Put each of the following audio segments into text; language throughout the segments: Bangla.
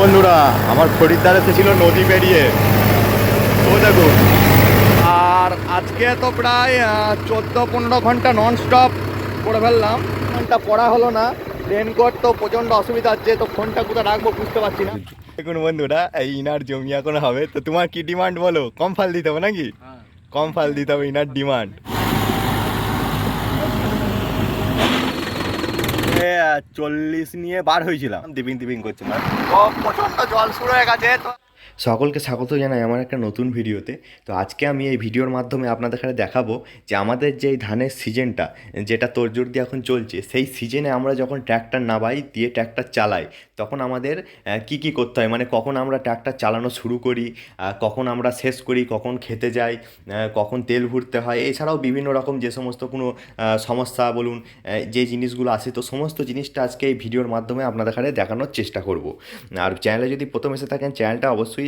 বন্ধুরা আমার খরিদ্দার এসেছিল নদী পেরিয়ে। তো দেখুন আর আজকে তো প্রায় চোদ্দ পনেরো ঘণ্টা নন স্টপ করে ফেললাম। ফোনটা পড়া হলো না। রেনকোট তো প্রচণ্ড অসুবিধা হচ্ছে তো ফোনটা কোথায় রাখব বুঝতে পারছি না। দেখুন বন্ধুরা এই ইনার জমি এখন হবে। তো তোমার কি ডিমান্ড বলো? কম ফাল দিতে হবে নাকি? কম ফাল দিতে হবে ইনার ডিমান্ড চল্লিশ নিয়ে বার হয়েছিলাম। দিবিং দিবিং করছিলাম প্রচণ্ড জল শুরু হয়ে গেছে তো সকলকে স্বাগত জানাই আমার একটা নতুন ভিডিওতে। তো আজকে আমি এই ভিডিওর মাধ্যমে আপনাদের কাছে দেখাবো যে আমাদের যে ধানের সিজনটা, যেটা তোরজোর দিয়ে এখন চলছে, সেই সিজনে আমরা যখন ট্র্যাক্টর নামাই, দিয়ে ট্র্যাক্টর চালাই, তখন আমাদের কি কি করতে হয়? মানে কখন আমরা ট্র্যাক্টর চালানো শুরু করি কখন আমরা শেষ করি, কখন খেতে যাই কখন তেল ভরতে হয়, এছাড়াও বিভিন্ন রকম যে সমস্ত কোনো সমস্যা বলুন যে জিনিসগুলো আসে তো সমস্ত জিনিসটা আজকে এই ভিডিওর মাধ্যমে আপনাদের কাছে দেখানোর চেষ্টা করব। আর চ্যানেলে যদি প্রথম এসে থাকেন, চ্যানেলটা অবশ্যই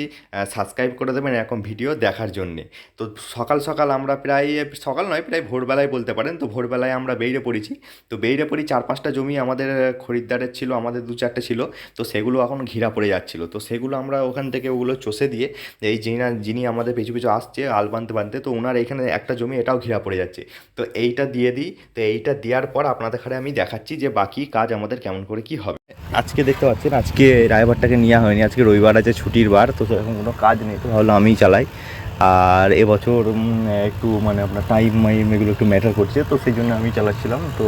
সাবস্ক্রাইব করে দেবেন এরকম ভিডিও দেখার জন্যে। তো সকাল সকাল আমরা প্রায়, সকাল নয়, প্রায় ভোরবেলায় বলতে পারেন, তো ভোরবেলায় আমরা বেরিয়ে পড়েছি। তো বেরিয়ে পড়ি চার পাঁচটা জমি আমাদের খরিদ্দারের ছিল, আমাদের দু চারটে ছিল, তো সেগুলো এখন ঘিরা পড়ে যাচ্ছিল। তো সেগুলো আমরা ওখান থেকে ওগুলো চষে দিয়ে, এই যিনি যিনি আমাদের পিছু পিছু আসছে, আল বানতে বানতে, তো ওনার এখানে একটা জমি এটাও ঘিরা পড়ে যাচ্ছে। তো এইটা দিয়ে দিই, তো এইটা দেওয়ার পর আপনাদের ঘরে আমি দেখাচ্ছি যে বাকি কাজ আমাদের কেমন করে কি হবে। আজকে দেখতে পাচ্ছেন, আজকে ড্রাইভারটাকে নেওয়া হয়নি, আজকে রবিবার আছে, ছুটির বার, তো সেরকম কোনো কাজ নেই, তো ভাবলাম আমিই চালাই। আর এবছর একটু মানে আপনার টাইম মাইম এগুলো একটু ম্যাটার করছে, তো সেই জন্য আমি চালাচ্ছিলাম, তো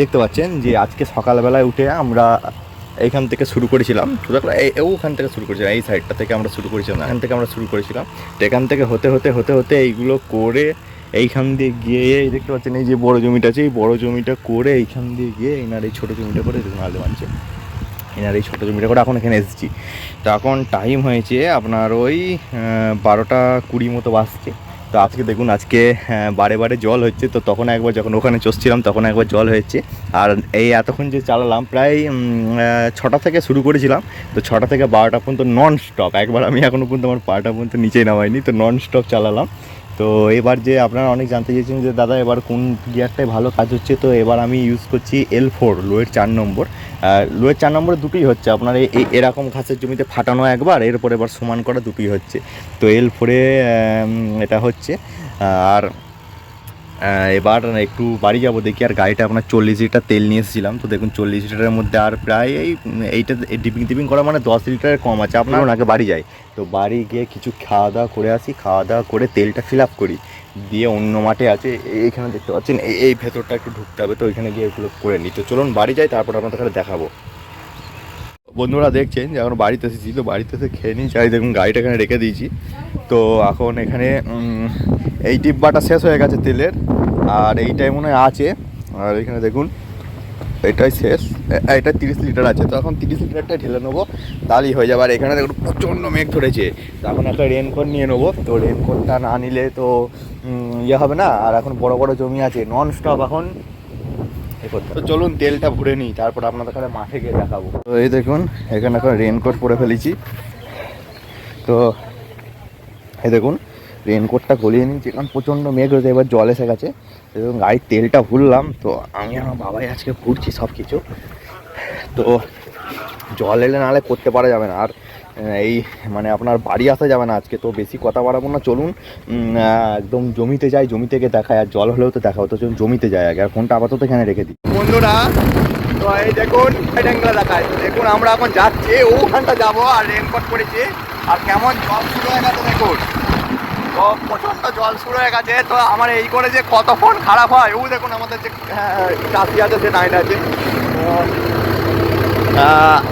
দেখতে পাচ্ছেন যে আজকে সকালবেলায় উঠে আমরা এইখান থেকে শুরু করেছিলাম ওখান থেকে শুরু করেছিলাম, এই সাইডটা থেকে আমরা শুরু করেছিলাম, এখান থেকে আমরা শুরু করেছিলাম, তো এখান থেকে হতে হতে হতে হতে এইগুলো করে এইখান দিয়ে গিয়ে, এই দেখতে পাচ্ছেন, এই যে বড় জমিটা আছে, এই বড় জমিটা করে এইখান দিয়ে গিয়ে এনার এই ছোটো জমিটা করে দেখুন, আলু বানছে এনার এই ছোটো জমিটা করে এখন এখানে এসেছি। তো এখন টাইম হয়েছে আপনার ওই বারোটা কুড়ি মতো বাজছে। তো আজকে দেখুন, আজকে বারে বারে জল হচ্ছে। তো তখন একবার যখন ওখানে চষছিলাম, তখন একবার জল হয়েছে। আর এই এতক্ষণ যে চালালাম, প্রায় ছটা থেকে শুরু করেছিলাম। তো ছটা থেকে বারোটা পর্যন্ত নন স্টপ একবার আমি এখনও পর্যন্ত আমার পাটা পর্যন্ত নিচেই নামাইনি। তো নন স্টপ চালালাম। তো এবার যে আপনারা অনেক জানতে চেয়েছেন যে, দাদা, এবার কোন গিয়ারটায় ভালো কাজ হচ্ছে? তো এবার আমি ইউজ করছি এল ফোর লোয়ের চার নম্বর। লোয়ের চার নম্বরে দুটোই হচ্ছে। আপনার এই এরকম ঘাসের জমিতে ফাটানো একবার, এরপর এবার সমান করা দুটোই হচ্ছে। তো এল ফোরে এটা হচ্ছে। আর এবার একটু বাড়ি যাব দেখি আর গাড়িটা আপনার চল্লিশ লিটার তেল নিয়ে এসেছিলাম। তো দেখুন চল্লিশ লিটারের মধ্যে আর প্রায় এই এইটা ডিপিং টিপিং করা মানে দশ লিটারের কম আছে। আপনার ওনাকে বাড়ি যাই। তো বাড়ি গিয়ে কিছু খাওয়া দাওয়া করে আসি খাওয়া দাওয়া করে তেলটা ফিল আপ করি। দিয়ে অন্য মাঠে আছে এইখানে দেখতে পাচ্ছেন এই এই ভেতরটা একটু ঢুকতে হবে তো ওইখানে গিয়ে এগুলো করে নিই। তো চলুন বাড়ি যাই তারপর আপনাদের দেখাবো। বন্ধুরা দেখছেন যে এখন বাড়িতে এসেছি, তো বাড়িতে এসে খেয়ে নিই চাই দেখুন গাড়িটা এখানে রেখে দিয়েছি। তো এখন এখানে এই ডিব্বাটা শেষ হয়ে গেছে তেলের, আর এইটাই মনে হয় আছে। আর এখানে দেখুন, এটাই শেষ। এটা তিরিশ লিটার আছে, তো এখন তিরিশ লিটারটা ঢেলে নেব, তাহলেই হয়ে যাবে। আর এখানে দেখুন প্রচণ্ড মেঘ ধরেছে। তো এখন একটা রেনকোট নিয়ে নেব। তো রেনকোটটা না নিলে তো ইয়ে হবে না। আর এখন বড় বড় জমি আছে নন স্টপ এখন। তো চলুন তেলটা ভরে নিই তারপর আপনাদের কাছে মাঠে গিয়ে দেখাবো। তো এই দেখুন এখানে এখন রেনকোট পরে ফেলেছি। তো এই দেখুন রেনকোটটা গলিয়ে নিয়েছি কারণ প্রচণ্ড মেঘ হয়েছে এবার জল এসে গেছে। এবং গাড়ির তেলটা ভুললাম তো আমি আমার বাবাই আজকে ঘুরছি সব কিছু তো জল এলে নাহলে করতে পারা যাবে না। আর এই মানে আপনার বাড়ি আসা যাবে না আজকে তো বেশি কথা বাড়াবো না। চলুন একদম জমিতে যাই জমি থেকে দেখায় আর জল হলেও তো দেখাও তো চলুন জমিতে যায় আগে। আর ফোনটা আপাতত এখানে রেখে দিই। বন্ধুরা তো এই দেখুন অ্যাঙ্গেলে দেখায় দেখুন আমরা এখন যাচ্ছি ওখানটা যাব আর রেনকোট পরেছি আর কেমন জল শুরু হয়ে গেছে দেখুন। তো প্রচণ্ড জল শুরু হয়ে গেছে। তো আমার এই করে যে কত ফোন খারাপ হয় ও দেখুন আমাদের যে আহ, চাষি আছে সে নাইন আছে।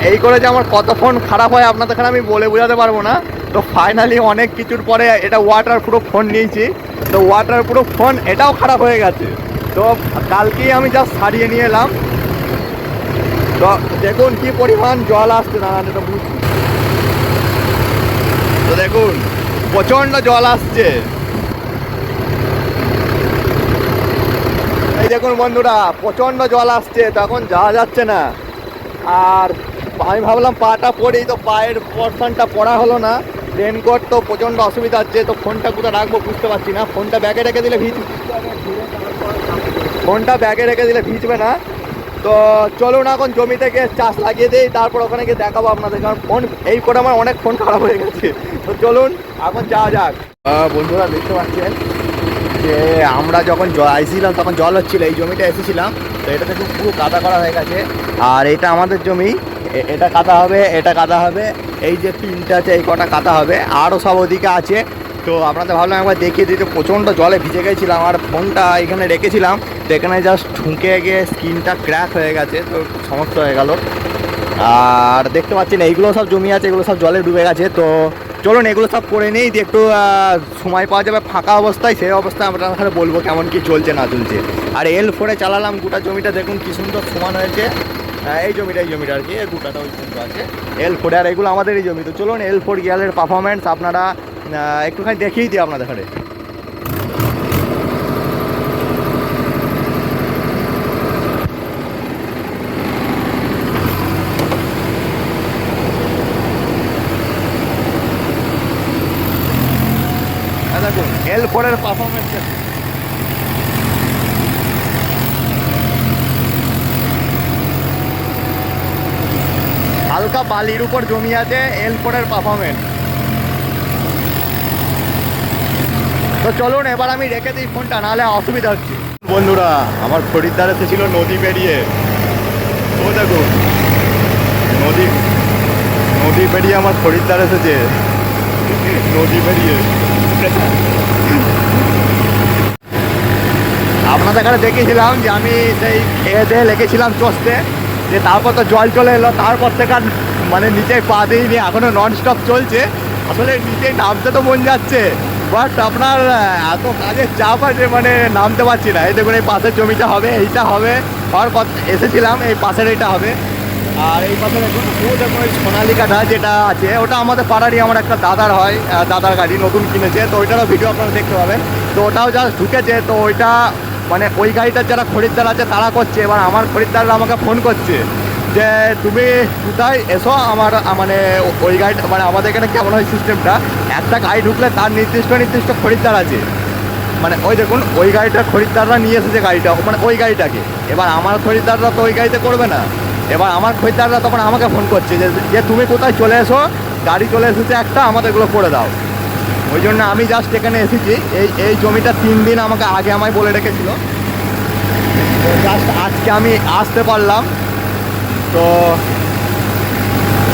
এই করে যে আমার কত ফোন খারাপ হয় আপনাদের এখানে আমি বলে বোঝাতে পারব না। তো ফাইনালি অনেক কিছুর পরে এটা ওয়াটার প্রুফ ফোন নিয়েছি। তো ওয়াটার প্রুফ ফোন এটাও খারাপ হয়ে গেছে। তো কালকেই আমি জাস্ট সারিয়ে নিয়ে এলাম। তো দেখুন কি পরিমাণ জল আসছে না এটা বুঝছি। তো দেখুন, প্রচণ্ড জল আসছে। এই দেখুন বন্ধুরা, প্রচণ্ড জল আসছে, তখন যাওয়া যাচ্ছে না। আর আমি ভাবলাম পাটা পরেই, তো পায়ের পরশনটা পড়া হলো না। রেনকোট তো প্রচণ্ড অসুবিধা হচ্ছে, তো ফোনটা কোথায় রাখব বুঝতে পারছি না। ফোনটা ব্যাগে রেখে দিলে ভিজ ফোনটা ব্যাগে রেখে দিলে ভিজবে না। তো চলুন এখন জমি থেকে চাষ লাগিয়ে দিই, তারপর ওখানে গিয়ে দেখাবো আপনাদের। কারণ ফোন এই করে আমার অনেক ফোন খারাপ হয়ে গেছে। তো চলুন, এখন যাওয়া যাক। বন্ধুরা, দেখতে পাচ্ছেন যে আমরা যখন আইছিলাম তখন জল হচ্ছিল, এই জমিটা এসেছিলাম, তো এটাতে দেখুন পুরো কাদা করা হয়ে গেছে। আর এটা আমাদের জমি এটা কাদা হবে, এটা কাদা হবে, এই যে তিনটা আছে, এই কটা কাদা হবে, আরও সব ওদিকে আছে। তো আপনাদের ভাবলাম একবার দেখিয়ে দিতে, প্রচণ্ড জলে ভিজে গেছিলাম, আর ফোনটা এখানে রেখেছিলাম, তো এখানে জাস্ট ঠুঁকে গিয়ে স্কিনটা ক্র্যাক হয়ে গেছে, তো সমস্যা হয়ে গেল। আর দেখতে পাচ্ছেন, এইগুলো সব জমি আছে, এগুলো সব জলে ডুবে গেছে, তো চলুন, এগুলো সব করে নেই দিয়ে একটু সময় পাওয়া যাবে, ফাঁকা অবস্থায়, সেই অবস্থায় আমরা তাহলে বলব কেমন কি চলছে, না চলছে। আর এল ফোরে চালালাম গোটা জমিটা, দেখুন কি সুন্দর সমান হয়েছে। এই জমিটা এই জমিটা আর কি গোটাটা ওই সুন্দর আছে। এল ফোরে আর এগুলো আমাদেরই জমি। তো চলুন এল ফোর গিয়ালের পারফরমেন্স আপনারা একটুখানি দেখিয়ে দিই আপনাদের ঘরে হ্যাঁ, এল ফোরের পারফরমেন্স হালকা বালির উপর জমি আছে এল ফোরের পারফরমেন্স তো চলুন, এবার আমি রেখে দিই ফোনটা নাহলে অসুবিধা হচ্ছে। বন্ধুরা, আমার খরিদ্দার এসেছিল নদী পেরিয়ে। ও দেখুন নদী নদী পেরিয়ে আমার খরিদ্দার এসেছে। নদী পেরিয়ে। আপনাদের কাছে দেখেছিলাম যে আমি সেই খেয়ে দিয়ে লেগেছিলাম চষতে, যে তারপর তো জল চলে এলো, তারপর থেকে আর মানে নিচে পা দিইনি এখনও নন স্টপ চলছে। আসলে নিচে নামতে তো মন যাচ্ছে বাট আপনার এত কাজের চাপ আছে মানে নামতে পারছি না। এই দেখুন, এই পাশের জমিটা হবে, এইটা হবে। হওয়ার পর এসেছিলাম, এই পাশের এইটা হবে। আর এই পাশে দেখুন ওই সোনালিকাটা যেটা আছে, ওটা আমাদের পাড়ারই আমার একটা দাদার হয় দাদার গাড়ি নতুন কিনেছে, তো ওইটারও ভিডিও আপনারা দেখতে পাবেন। তো ওটাও জাস্ট ঢুকেছে, তো ওইটা মানে ওই গাড়িটার যারা খরিদ্দার আছে, তারা করছে। এবার আমার খরিদ্দাররা আমাকে ফোন করছে যে, তুমি কোথায়? এসো আমার মানে ওই গাড়িটা মানে আমাদের এখানে কেমন হয় সিস্টেমটা একটা গাড়ি ঢুকলে তার নির্দিষ্ট নির্দিষ্ট খরিদ্দার আছে। মানে ওই দেখুন, ওই গাড়িটার খরিদ্দাররা নিয়ে এসেছে গাড়িটা মানে ওই গাড়িটাকে। এবার আমার খরিদ্দাররা তো ওই গাড়িতে করবে না। এবার আমার খরিদ্দাররা তখন আমাকে ফোন করছে যে যে তুমি কোথায় চলে এসো? গাড়ি চলে এসেছে একটা, আমাদেরগুলো করে দাও। ওই জন্য আমি জাস্ট এখানে এসেছি। এই এই জমিটা তিন দিন আমাকে আগে আমায় বলে রেখেছিল। জাস্ট আজকে আমি আসতে পারলাম। তো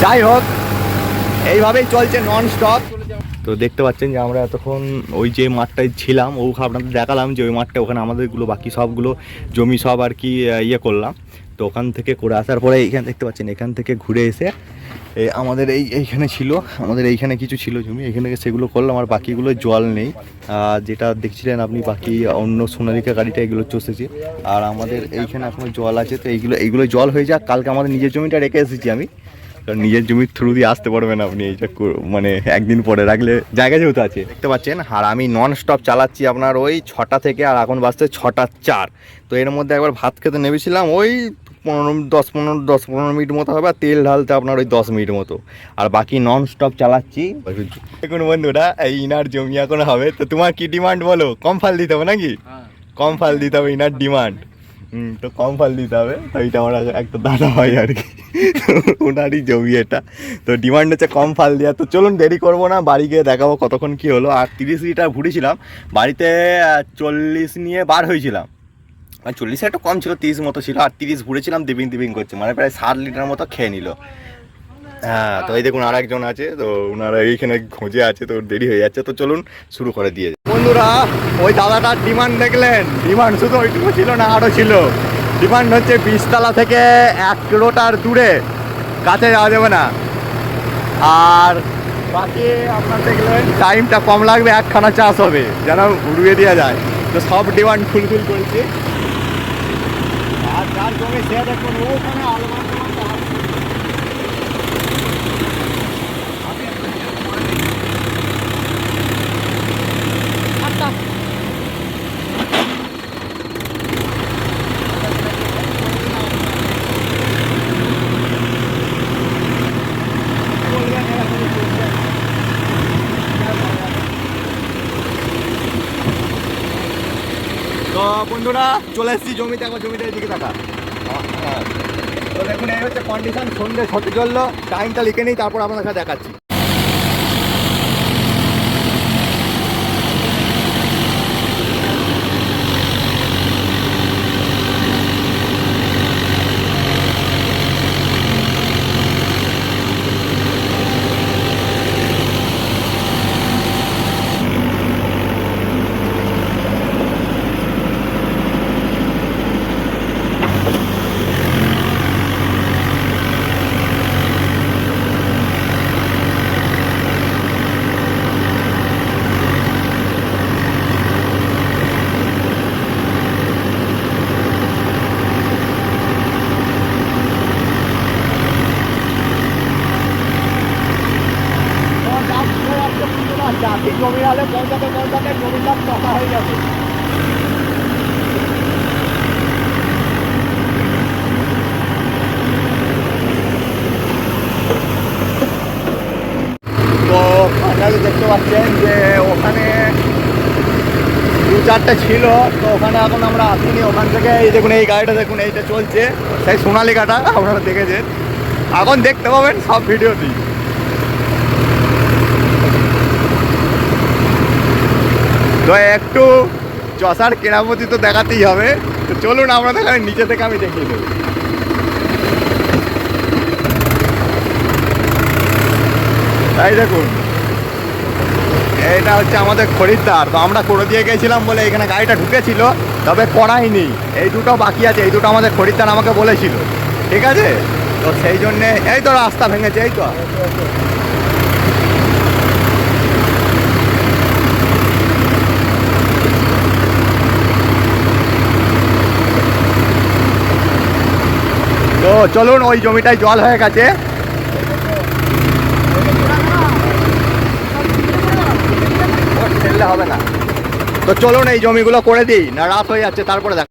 যাই হোক, এইভাবেই চলছে নন স্টপ তো দেখতে পাচ্ছেন যে আমরা এতক্ষণ ওই যে মাঠটায় ছিলাম ও আপনাদের দেখালাম যে ওই মাঠটা, ওখানে আমাদেরগুলো বাকি সবগুলো জমি সব আর কি ইয়ে করলাম। তো ওখান থেকে করে আসার পরে এইখানে দেখতে পাচ্ছেন, এখান থেকে ঘুরে এসে আমাদের এই, এইখানে ছিল, আমাদের এইখানে কিছু ছিল জমি, এখানে সেগুলো করলাম, আর বাকিগুলো জল নেই। যেটা দেখছিলেন আপনি, বাকি অন্য সোনালিকা গাড়িটা, এগুলো চষেছে। আর আমাদের এইখানে এখনও জল আছে, তো এইগুলো এইগুলো জল হয়ে যাক, কালকে আমাদের নিজের জমিটা রেখে এসেছি আমি। কারণ নিজের জমির থ্রু দিয়ে আসতে পারবেন আপনি এইটা মানে একদিন পরে, রাখলে জায়গা যেহেতু আছে। দেখতে পাচ্ছেন, আর আমি নন স্টপ চালাচ্ছি আপনার ওই ছটা থেকে, আর এখন বাজছে ছটা চার। তো এর মধ্যে একবার ভাত খেতে নেমেছিলাম, ওই পনেরো দশ পনেরো দশ পনেরো মিনিট মতো হবে আর তেল ঢালতে আপনার ওই দশ মিনিট মতো। আর বাকি নন স্টপ চালাচ্ছি। দেখুন বন্ধুরা এই ইনার জমি এখন হবে। তো তোমার কি ডিমান্ড বলো? কম ফাল দিতে হবে নাকি? কম ফাল দিতে হবে ইনার ডিমান্ড তো কম ফাল দিতে হবে। তো এইটা আমার একটা দাদা হয় আর কি। ওনারই জমি এটা। তো ডিমান্ড হচ্ছে কম ফাল দেওয়া। তো চলুন দেরি করব না। বাড়ি গিয়ে দেখাবো কতক্ষণ কী হলো। আর তিরিশ লিটার ঘুরেছিলাম বাড়িতে চল্লিশ নিয়ে বার হয়েছিলাম। মানে চল্লিশ একটু কম ছিল, তিরিশ মতো ছিল, আর তিরিশ ভুড়েছিলাম দিবিং দিবিং করছে মানে প্রায় ষাট লিটার মতো খেয়ে নিল। হ্যাঁ তো এই দেখুন আর একজন আছে, তো ওনারা এইখানে খোঁজে আছে, তো দেরি হয়ে যাচ্ছে, তো চলুন শুরু করে দিয়ে বন্ধুরা, ওই দাদাটার ডিমান্ড দেখলেন? ডিমান্ড শুধু ওইটুকু ছিল না আরও ছিল। ডিমান্ড হচ্ছে বিশতলা থেকে এক কিলোটার দূরে, কাছে যাওয়া যাবে না। আর বাকি আপনার দেখলেন টাইমটা কম লাগবে, একখানা চাষ হবে, যেন উড়িয়ে দেওয়া যায়। তো সব ডিমান্ড ফুলফিল করেছি। আর জমি সে দেখুন ওখানে আলমান তো বন্ধুরা, চলে এসেছি জমিতে, একবার জমিতে এদিকে দেখা। তো দেখুন, এই হচ্ছে কন্ডিশন সন্ধ্যে ছটে চলল। টাইমটা লিখে নিই, তারপর আপনার সাথে দেখাচ্ছি। চাষি জমি হলে পঞ্চায়েতে পঞ্চায়েতে জমির দাম টাকা হয়ে যাবে তো ফাইনালি দেখতে পাচ্ছেন যে ওখানে দু চারটে ছিল, তো ওখানে এখন আমরা আসিনি। ওখান থেকে এই দেখুন, এই গাড়িটা দেখুন, এইটা চলছে। সেই সোনালিকাটা আপনারা দেখেছেন। এখন দেখতে পাবেন সব ভিডিওতেই। তো একটু চষার কেরামতি তো দেখাতেই হবে। তো চলুন, আমরা দেখালে নিচে থেকে আমি দেখিয়ে দেবো তাই দেখুন, এটা হচ্ছে আমাদের খরিদ্দার। তো আমরা করে দিয়ে গেছিলাম বলে এখানে গাড়িটা ঢুকেছিল, তবে করাইনি এই দুটো বাকি আছে, এই দুটো আমাদের খরিদ্দার আমাকে বলেছিল। ঠিক আছে? তো সেই জন্যে, এই তো রাস্তা ভেঙেছে, এই তো। চলুন, ওই জমিটায় জল হয়ে গেছে। হবে না। তো চলুন, এই জমিগুলো করে দিই, না রাত হয়ে যাচ্ছে, তারপরে দেখ।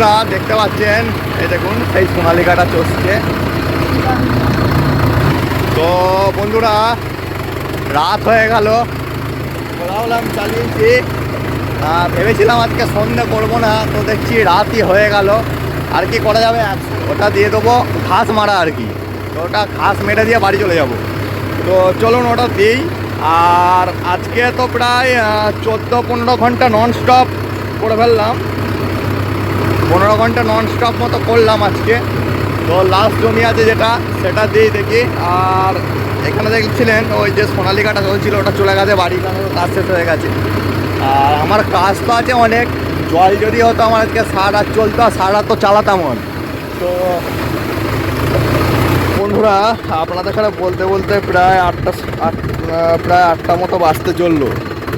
বন্ধুরা, দেখতে পাচ্ছেন? এই দেখুন সেই সোনালিকাটা চষছে তো বন্ধুরা, রাত হয়ে গেল। বলাম চালিয়েছি। ভেবেছিলাম আজকে সন্ধে করব না, তো দেখছি রাতই হয়ে গেল। আর কি করা যাবে? ওটা দিয়ে দেবো, ঘাস মারা আর কি। তো ওটা ঘাস মেরে দিয়ে বাড়ি চলে যাব। তো চলুন, ওটা দিই। আর আজকে তো প্রায় চোদ্দ পনেরো ঘণ্টা নন স্টপ করে ফেললাম। পনেরো ঘণ্টা নন স্টপ মতো করলাম আজকে। তো লাস্ট জমি আছে যেটা, সেটা দিই দেখি। আর এখানে দেখছিলেন, ওই যে সোনালিকাটা চলছিল ওটা চলে গেছে, বাড়ি কাজ শেষ হয়ে গেছে। আর আমার কাজ তো আছে অনেক, জল যদি হতো আমার আজকে সার রাত চলতো, আর সার তো চালাতাম on। তো বন্ধুরা, আপনাদের সাথে বলতে বলতে প্রায় আটটা, আট, প্রায় আটটা মতো বাঁচতে চলল।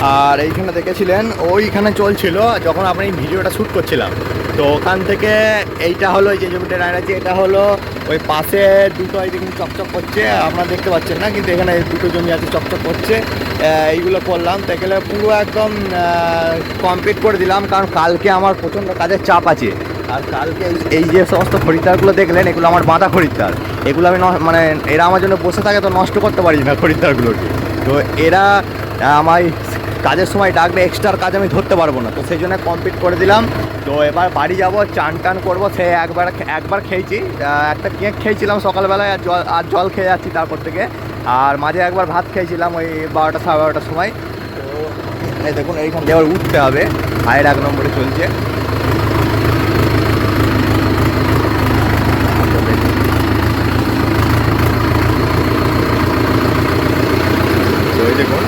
আর এইখানে দেখেছিলেন, ওইখানে চলছিল, যখন আপনি ভিডিওটা শ্যুট করছিলাম। তো ওখান থেকে এইটা হলো এই যে জমিটা দাঁড়িয়ে এটা হলো ওই পাশে দুটো এই দেখুন চকচক করছে আপনারা দেখতে পাচ্ছেন না, কিন্তু এখানে দুটো জমি আছে চকচক করছে এইগুলো করলাম, তো পুরো একদম কমপ্লিট করে দিলাম, কারণ কালকে আমার প্রচণ্ড কাজের চাপ আছে। আর কালকে এই- যে সমস্ত খরিদ্দারগুলো দেখলেন, এগুলো আমার বাঁধা খরিদ্দার। এগুলো আমি মানে এরা আমার জন্য বসে থাকে, তো নষ্ট করতে পারি না খরিদ্দারগুলোকে। তো এরা আমায় কাজের সময় ডাকবে এক্সট্রা কাজ আমি ধরতে পারব না। তো সেই জন্য কমপ্লিট করে দিলাম। তো এবার বাড়ি যাব, চান টান করব, সে একবার একবার খেয়েছি। একটা কেক খেয়েছিলাম সকালবেলায়, আর জল আর জল খেয়ে যাচ্ছি তারপর থেকে। আর মাঝে একবার ভাত খেয়েছিলাম ওই বারোটা সাড়ে বারোটার সময়। তো দেখুন, এইখান থেকে আবার উঠতে হবে। হায়ের এক নম্বরে চলছে তো এই দেখুন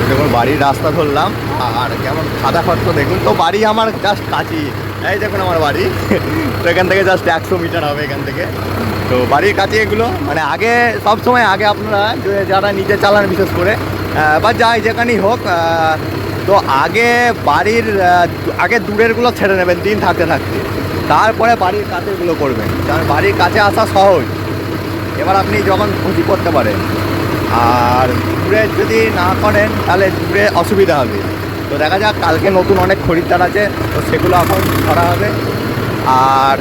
এই দেখুন বাড়ির রাস্তা ধরলাম, আর কেমন খাদা খরচ দেখুন। তো বাড়ি আমার জাস্ট কাছেই এই দেখুন আমার বাড়ি। তো এখান থেকে জাস্ট একশো মিটার হবে এখান থেকে। তো বাড়ির কাছে এগুলো মানে আগে, সব সময় আগে আপনারা যারা নিজে চালান বিশেষ করে বা যাই যেখানেই হোক তো আগে বাড়ির আগে দূরেরগুলো ছেড়ে নেবেন, দিন থাকতে থাকতে। তারপরে বাড়ির কাছেরগুলো করবেন। কারণ বাড়ির কাছে আসা সহজ। এবার আপনি যখন খুশি করতে পারেন। আর দূরে যদি না করেন তাহলে দূরে অসুবিধা হবে। তো দেখা যাক কালকে নতুন অনেক খরিদ্দার আছে তো সেগুলো এখন করা হবে। আর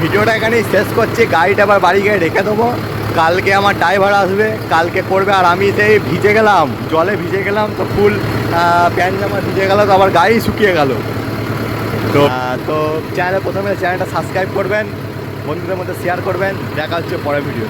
ভিডিওটা এখানেই শেষ করছি। গাড়িটা আবার বাড়ি গিয়ে রেখে দেবো। কালকে আমার ড্রাইভার আসবে কালকে করবে আর আমি সেই ভিজে গেলাম জলে ভিজে গেলাম তো ফুল প্যান্ট জামা ভিজে গেল তো আবার গাড়ি শুকিয়ে গেল। তো তো চ্যানেলে প্রথমে চ্যানেলটা সাবস্ক্রাইব করবেন বন্ধুদের মধ্যে শেয়ার করবেন। দেখা হচ্ছে পরের ভিডিও